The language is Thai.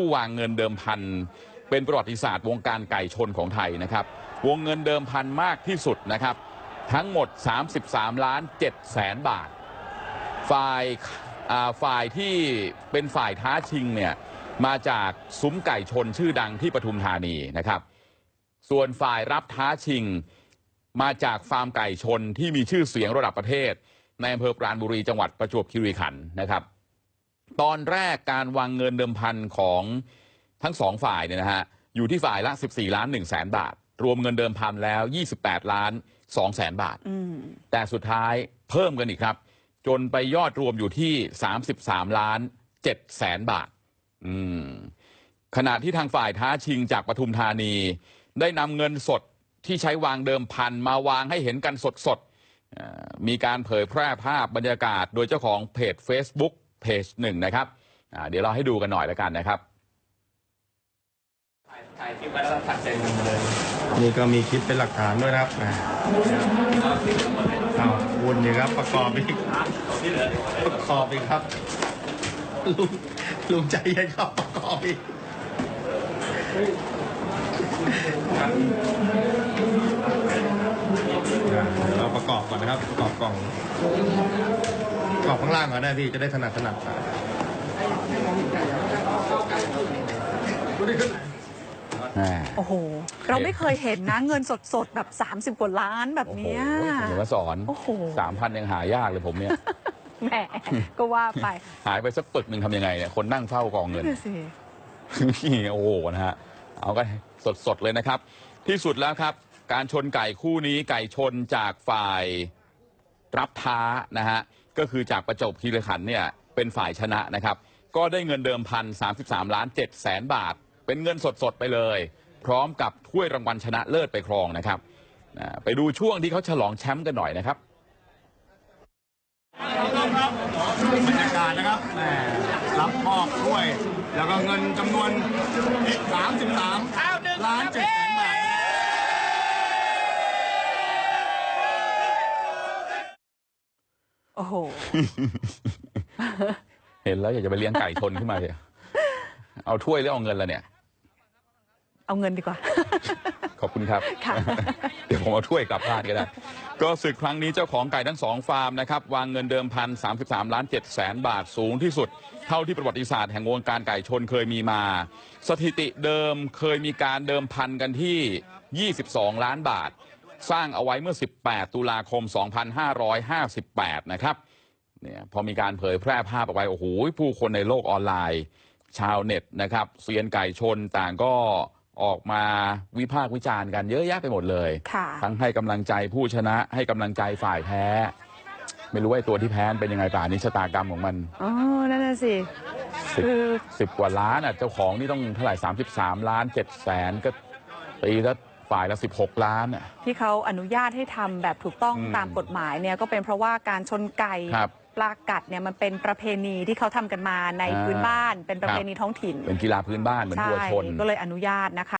ผู้วางเงินเดิมพันเป็นประวัติศาสตร์วงการไก่ชนของไทยนะครับวงเงินเดิมพันมากที่สุดนะครับทั้งหมด33ล้าน7แสนบาทฝ่ายอ่าฝ่ายที่เป็นฝ่ายท้าชิงเนี่ยมาจากซุ้มไก่ชนชื่อดังที่ปทุมธานีนะครับส่วนฝ่ายรับท้าชิงมาจากฟาร์มไก่ชนที่มีชื่อเสียงระดับประเทศในอำเภอปราณบุรีจังหวัดประจวบคีรีขันธ์นะครับ ตอนแรกการวางเงินเดิมพันของทั้งสองฝ่ายเนี่ยนะฮะอยู่ที่ฝ่ายละ14ล้าน1แสนบาท รวมเงินเดิมพันแล้ว 28 ล้าน2แสนบาท แต่สุดท้ายเพิ่มกันอีกครับ จนไปยอดรวมอยู่ที่ 33 ล้าน7แสนบาทขณะที่ทางฝ่ายท้าชิงจากปทุมธานี ได้นำเงินสดที่ใช้วางเดิมพันมาวางให้เห็นกันสดๆมีการเผยแพร่ภาพบรรยากาศโดยเจ้าของเพจ Facebook หนึ่งนะครับเดี๋ยวเราให้ดูกันหน่อยแล้วกันนะครับถ่ายคลิปแล้วตัดเซ็นมันเลยนี่ก็มีคลิปเป็นหลักฐานด้วยนะครับนเอาวนนี่ครับประกอบอีกประกอบอีกครับลุงลุงใจเย็นครับประกอบอีกเดี๋ยวเราประกอบก่อนนะครับประกอบกล่อง ประกอบข้างล่างก่อนได้พี่จะได้ถนัดถนัดโอ้โห เราไม่เคยเห็นนะเงินสดๆ แบบ 30 กว่าล้านแบบโอ้โหเนี้ยเดี๋ยวมาสอนโอ้โหสามพันยังหายากเลยผมเนี่ยแหมก็ว่าไป หายไปสักปึกหนึ่งทำยังไงเนี่ยคนนั่งเฝ้ากองเงินนั่นสินี่โอ้โหนะฮะเอากันสดๆเลยนะครับ ที่สุดแล้วครับ การชนไก่คู่นี้ไก่ชนจากฝ่ายรับท้านะฮะก็คือจากประจวบคีรีขันธ์เนี่ยเป็นฝ่ายชนะนะครับก็ได้เงินเดิมพัน33ล้าน7แสนบาท เป็นเงินสดๆไปเลย พร้อมกับถ้วยรางวัลชนะเลิศไปครองนะครับอ่าไปดูช่วงที่เขาฉลองแชมป์กันหน่อยนะครับบรรยากาศนะครับแหมรับมอบถ้วย แล้วก็เงินจำนวน 33ล้าน7แสนบาท โอ้โหเห็นแล้วอยากจะไปเลี้ยงไก่ชนขึ้นมาเลยเอาถ้วยหรือเอาเงินละเนี่ยเอาเงินดีกว่า ขอบคุณครับค่ะเดี๋ยวผมเอาถ้วยกลับบ้านก็ได้ ก็ศึกครั้งนี้เจ้าของไก่ทั้งสองฟาร์มนะครับวางเงินเดิมพัน33ล้าน7แสนบาทสูงที่สุด เท่าที่ประวัติศาสตร์แห่งวงการไก่ชนเคยมีมา สถิติเดิมเคยมีการเดิมพันกันที่ 22 ล้านบาท สร้างเอาไว้เมื่อ18ตุลาคม2558นะครับเนี่ยพอมีการเผยแพร่ภาพออกไปโอ้โหผู้คนในโลกออนไลน์ชาวเน็ตนะครับเซียนไก่ชนต่างก็ออกมาวิพากษ์วิจารณ์กันเยอะแยะไปหมดเลยค่ะทั้งให้กำลังใจผู้ชนะให้กำลังใจฝ่ายแพ้ไม่รู้ว่าไอ้ตัวที่แพ้เป็นยังไงป่านี้ชะตากรรมของมันอ๋อนั่นน่ะสิสิบคือสิบกว่าล้านอะเจ้าของนี่ต้องเท่าไหร่สามสิบสามล้านเจ็ดแสนก็ตีแล้ว ฝ่ายละสิบหกล้านอะที่เขาอนุญาตให้ทำแบบถูกต้องอืมตามกฎหมายเนี่ยก็เป็นเพราะว่าการชนไก่ครับปลากัดเนี่ยมันเป็นประเพณีที่เขาทำกันมาในอ่าพื้นบ้าน เป็นประเพณีท้องถิ่นเป็นกีฬาพื้นบ้านเหมือนใช่วัวชนก็เลยอนุญาตนะคะ